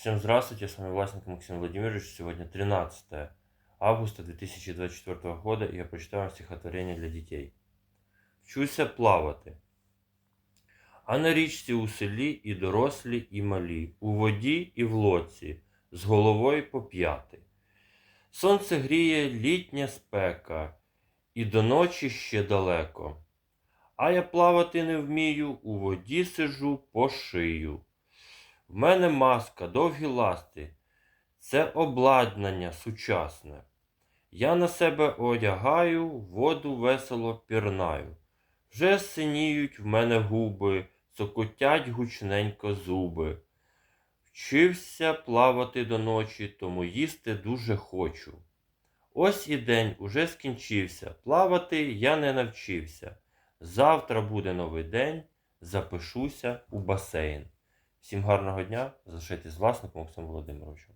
Всем здравствуйте, с вами Власенко Максим Владимирович. Сегодня 13 августа 2024 года, и я прочитаю вам стихотворение для дітей. Вчуся плавати. А на річці у селі і дорослі, і малі, у воді і в лодці, з головою по п'яти. Сонце гріє літня спека, і до ночі ще далеко. А я плавати не вмію, у воді сижу по шию. В мене маска, довгі ласти. Це обладнання сучасне. Я на себе одягаю, воду весело пірнаю. Вже синіють в мене губи, цокотять гучненько зуби. Вчився плавати до ночі, тому їсти дуже хочу. Ось і день уже скінчився. Плавати я не навчився. Завтра буде новий день, запишуся у басейн. Всім гарного дня, залишайтесь з власником Максимом Володимировичем.